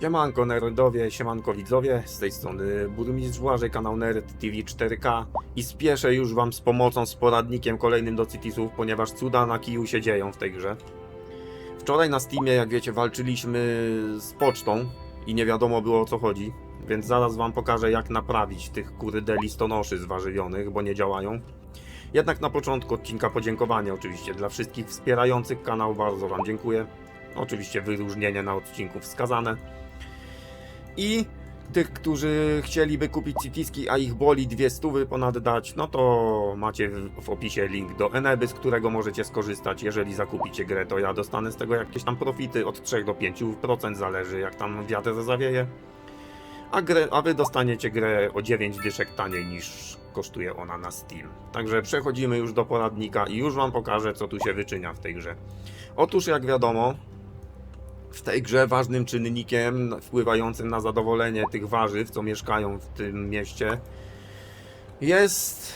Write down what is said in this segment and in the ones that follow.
Siemanko nerdowie, siemanko widzowie, z tej strony burmistrz Błażej, kanał Nerd TV 4K i spieszę już wam z pomocą, z poradnikiem kolejnym do Citisów, ponieważ cuda na kiju się dzieją w tej grze. Wczoraj na Steamie, jak wiecie, walczyliśmy z pocztą i nie wiadomo było o co chodzi, więc zaraz wam pokażę jak naprawić tych kurde listonoszy zwarzywionych, bo nie działają. Jednak na początku odcinka podziękowanie oczywiście dla wszystkich wspierających kanał, bardzo wam dziękuję. Oczywiście wyróżnienie na odcinku wskazane. I tych, którzy chcieliby kupić Citiski, a ich boli dwie stówy ponad dać, no to macie w, opisie link do Eneby, z którego możecie skorzystać. Jeżeli zakupicie grę, to ja dostanę z tego jakieś tam profity od 3 do 5%, zależy jak tam wiatr zawieje. A, grę, a wy dostaniecie grę o 9 dyszek taniej niż kosztuje ona na Steam. Także przechodzimy już do poradnika i już wam pokażę, co tu się wyczynia w tej grze. Otóż, jak wiadomo, w tej grze ważnym czynnikiem wpływającym na zadowolenie tych warzyw, co mieszkają w tym mieście, jest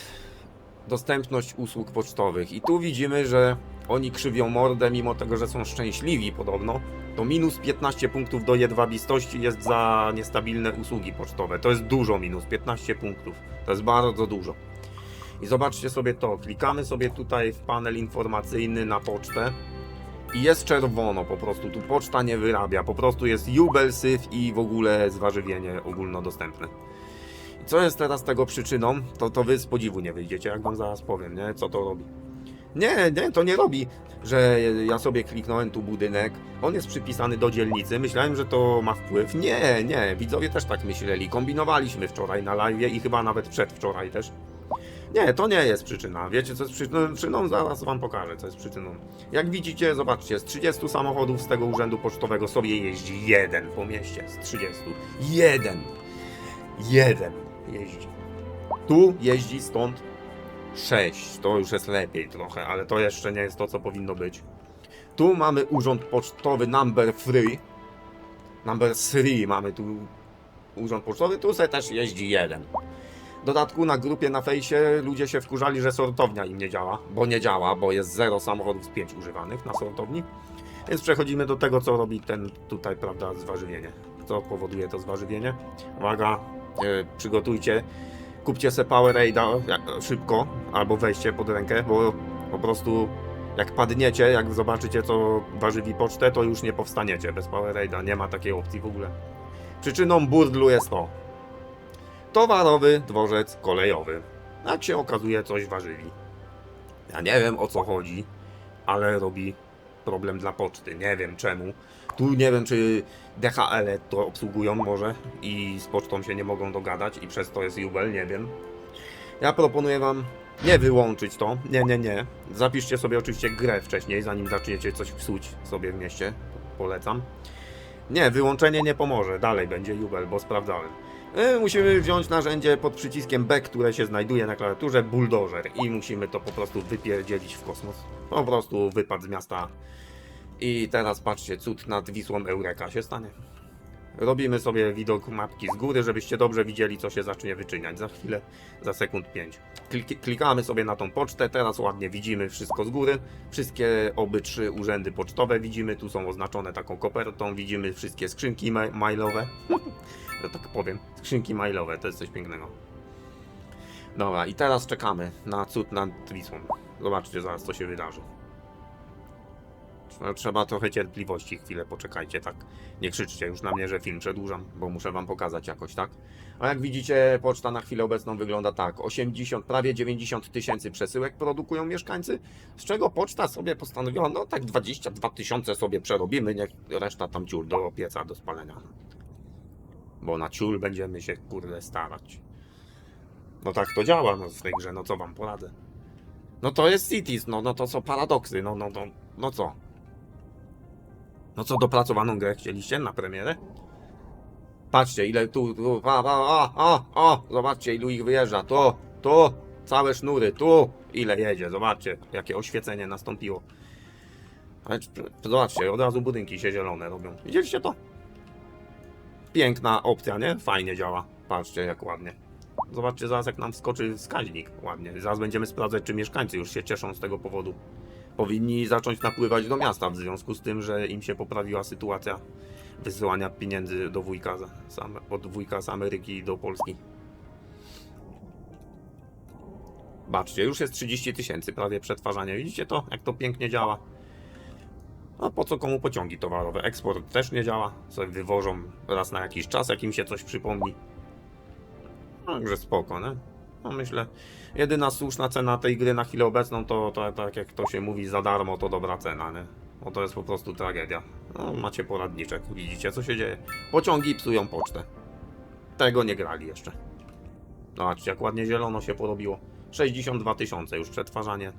dostępność usług pocztowych. I tu widzimy, że oni krzywią mordę, mimo tego, że są szczęśliwi podobno. To minus 15 punktów do jedwabistości jest za niestabilne usługi pocztowe. To jest dużo minus 15 punktów. To jest bardzo dużo. I zobaczcie sobie to. Klikamy sobie tutaj w panel informacyjny na pocztę. I jest czerwono po prostu, tu poczta nie wyrabia, po prostu jest jubel, syf i w ogóle zwarzywienie ogólnodostępne. I co jest teraz tego przyczyną, to, to wy z podziwu nie wyjdziecie, jak wam zaraz powiem, nie? Co to robi. Nie, nie, to nie robi, że ja sobie kliknąłem tu budynek, on jest przypisany do dzielnicy, myślałem, że to ma wpływ. Nie, nie, widzowie też tak myśleli, kombinowaliśmy wczoraj na live i chyba nawet przedwczoraj też. Nie, to nie jest przyczyna. Wiecie, co jest przyczyną? Zaraz wam pokażę, co jest przyczyną. Jak widzicie, zobaczcie, z 30 samochodów z tego urzędu pocztowego sobie jeździ jeden po mieście. Z 30. Jeden. Jeden jeździ. Tu jeździ stąd 6. To już jest lepiej trochę, ale to jeszcze nie jest to, co powinno być. Tu mamy urząd pocztowy number 3. Number 3 mamy tu urząd pocztowy. Tu se też jeździ jeden. W dodatku na grupie na fejsie ludzie się wkurzali, że sortownia im nie działa, bo nie działa, bo jest zero samochodów z 5 używanych na sortowni. Więc przechodzimy do tego, co robi ten tutaj, prawda, zwarzywienie. Co powoduje to zwarzywienie? Uwaga, e, przygotujcie, kupcie se Powerade'a jak- szybko, albo weźcie pod rękę, bo po prostu jak padniecie, jak zobaczycie, co warzywi pocztę, to już nie powstaniecie bez Powerade'a, nie ma takiej opcji w ogóle. Przyczyną burdlu jest to, towarowy dworzec kolejowy. Jak się okazuje, coś ważyli. Ja nie wiem o co chodzi, ale robi problem dla poczty. Nie wiem czemu. Tu nie wiem, czy DHL -e to obsługują może i z pocztą się nie mogą dogadać i przez to jest jubel, nie wiem. Ja proponuję wam nie wyłączyć to. Nie, nie, nie. Zapiszcie sobie oczywiście grę wcześniej, zanim zaczniecie coś psuć sobie w mieście. Polecam. Nie, wyłączenie nie pomoże. Dalej będzie jubel, bo sprawdzałem. E, Musimy wziąć narzędzie pod przyciskiem B, które się znajduje na klawiaturze, bulldozer i musimy to po prostu wypierdzielić w kosmos. Po prostu wypad z miasta. I teraz patrzcie, cud nad Wisłą Eureka się stanie. Robimy sobie widok mapki z góry, żebyście dobrze widzieli, co się zacznie wyczyniać za chwilę, za sekund 5. Klik, klikamy sobie na tą pocztę, teraz ładnie widzimy wszystko z góry. Wszystkie oby trzy urzędy pocztowe widzimy, tu są oznaczone taką kopertą, widzimy wszystkie skrzynki ma- mailowe. że tak powiem, skrzynki mailowe, to jest coś pięknego. Dobra, i teraz czekamy na cud nad Wisłą. Zobaczcie zaraz, co się wydarzy. Trzeba- Trzeba trochę cierpliwości, chwilę poczekajcie, tak. Nie krzyczcie już na mnie, że film przedłużam, bo muszę wam pokazać jakoś, tak? A jak widzicie, poczta na chwilę obecną wygląda tak. 80, prawie 90 tysięcy przesyłek produkują mieszkańcy, z czego poczta sobie postanowiła, no tak 22 tysiące sobie przerobimy, niech reszta tam ciur do pieca, do spalenia. Bo na ciul będziemy się, kurde, starać. No tak to działa no, w tej grze, no co wam poradzę. No to jest Cities, no, no to są paradoksy, no, no, no, no co? No co, dopracowaną grę chcieliście na premierę? Patrzcie, ile tu, tu, a, a, a, a, zobaczcie, ilu ich wyjeżdża, tu, tu, całe sznury, tu, ile jedzie, zobaczcie, jakie oświecenie nastąpiło. Ale zobaczcie, od razu budynki się zielone robią. Widzieliście to? Piękna opcja, nie? Fajnie działa. Patrzcie, jak ładnie. Zobaczcie zaraz, jak nam wskoczy wskaźnik ładnie. Zaraz będziemy sprawdzać, czy mieszkańcy już się cieszą z tego powodu. Powinni zacząć napływać do miasta w związku z tym, że im się poprawiła sytuacja wysyłania pieniędzy do wujka z, z, Am- od wujka z Ameryki do Polski. Baczcie, już jest 30 tysięcy prawie przetwarzania. Widzicie to, jak to pięknie działa? A po co komu pociągi towarowe? Eksport też nie działa. Sobie wywożą raz na jakiś czas, jak im się coś przypomni. Także spoko, nie? No myślę, jedyna słuszna cena tej gry na chwilę obecną to, to tak jak to się mówi, za darmo to dobra cena, nie? Bo to jest po prostu tragedia. No, macie poradniczek, widzicie co się dzieje. Pociągi psują pocztę. Tego nie grali jeszcze. Zobaczcie, jak ładnie zielono się porobiło. 62 tysiące już przetwarzanie.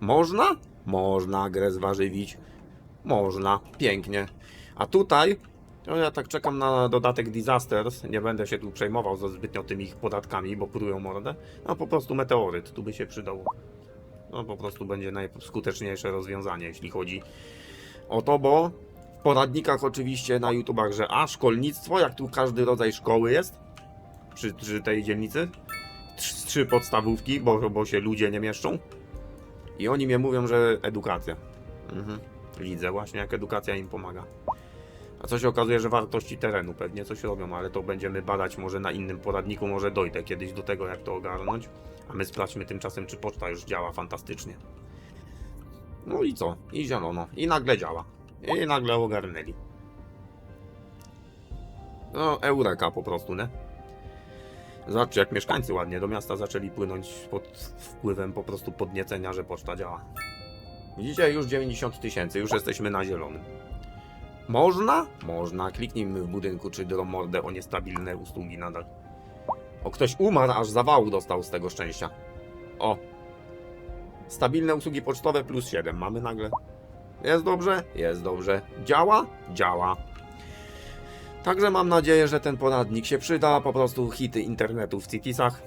Można? Można grę zwarzywić. Można, pięknie. A tutaj, no ja tak czekam na dodatek Disasters. Nie będę się tu przejmował za zbytnio tymi ich podatkami, bo prują mordę. A po prostu meteoryt, tu by się przydało. No po prostu będzie najskuteczniejsze rozwiązanie, jeśli chodzi o to, bo w poradnikach oczywiście na YouTubach, że a szkolnictwo, jak tu każdy rodzaj szkoły jest przy, przy tej dzielnicy. Trz- Trzy podstawówki, bo, bo się ludzie nie mieszczą. I oni mnie mówią, że edukacja. Mhm. Widzę właśnie, jak edukacja im pomaga. A co się okazuje, że wartości terenu pewnie coś robią, ale to będziemy badać może na innym poradniku, może dojdę kiedyś do tego, jak to ogarnąć. A my sprawdźmy tymczasem, czy poczta już działa fantastycznie. No i co? I zielono. I nagle działa. I nagle ogarnęli. No, eureka po prostu, nie? Zobaczcie, jak mieszkańcy ładnie do miasta zaczęli płynąć pod wpływem po prostu podniecenia, że poczta działa. Widzicie, już 90 tysięcy, już jesteśmy na zielonym. Można? Można. Kliknijmy w budynku, czy drą mordę o niestabilne usługi nadal. O, ktoś umarł, aż zawału dostał z tego szczęścia. O. Stabilne usługi pocztowe plus 7 mamy nagle. Jest dobrze? Jest dobrze. Działa? Działa. Także mam nadzieję, że ten poradnik się przyda. Po prostu hity internetu w Citisach.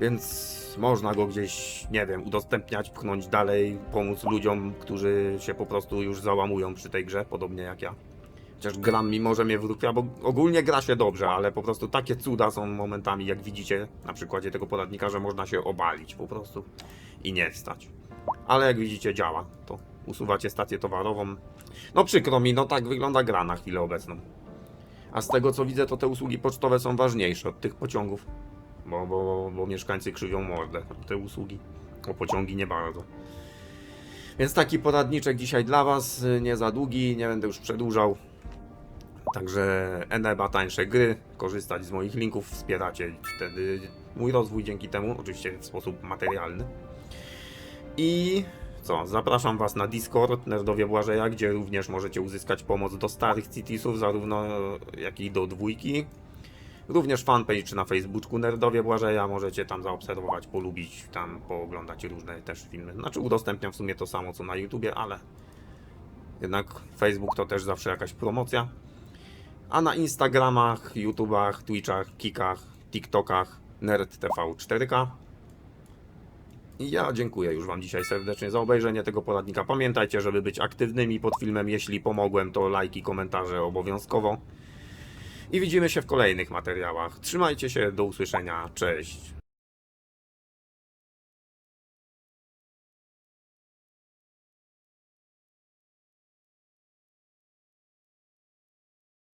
Więc można go gdzieś, nie wiem, udostępniać, pchnąć dalej, pomóc ludziom, którzy się po prostu już załamują przy tej grze, podobnie jak ja. Chociaż gram mimo, że mnie wróciła, bo ogólnie gra się dobrze, ale po prostu takie cuda są momentami, jak widzicie na przykładzie tego poradnika, że można się obalić po prostu i nie wstać. Ale jak widzicie działa, to usuwacie stację towarową. No przykro mi, no tak wygląda gra na chwilę obecną. A z tego co widzę, to te usługi pocztowe są ważniejsze od tych pociągów. Bo, bo, bo mieszkańcy krzywią mordę te usługi. O pociągi nie bardzo. Więc taki poradniczek dzisiaj dla Was, nie za długi, nie będę już przedłużał. Także Eneba tańsze gry, korzystać z moich linków, wspieracie wtedy mój rozwój dzięki temu, oczywiście w sposób materialny. I co, zapraszam Was na Discord Nerdowie Błażeja, gdzie również możecie uzyskać pomoc do starych Citisów, zarówno jak i do dwójki. Również fanpage na Facebooku Nerdowie Błażeja, możecie tam zaobserwować, polubić, tam pooglądać różne też filmy. Znaczy udostępniam w sumie to samo co na YouTubie, ale jednak Facebook to też zawsze jakaś promocja. A na Instagramach, YouTubach, Twitchach, Kikach, TikTokach NerdTV 4K. I ja dziękuję już Wam dzisiaj serdecznie za obejrzenie tego poradnika. Pamiętajcie, żeby być aktywnymi pod filmem. Jeśli pomogłem, to lajki, komentarze obowiązkowo. I widzimy się w kolejnych materiałach. Trzymajcie się, do usłyszenia. Cześć.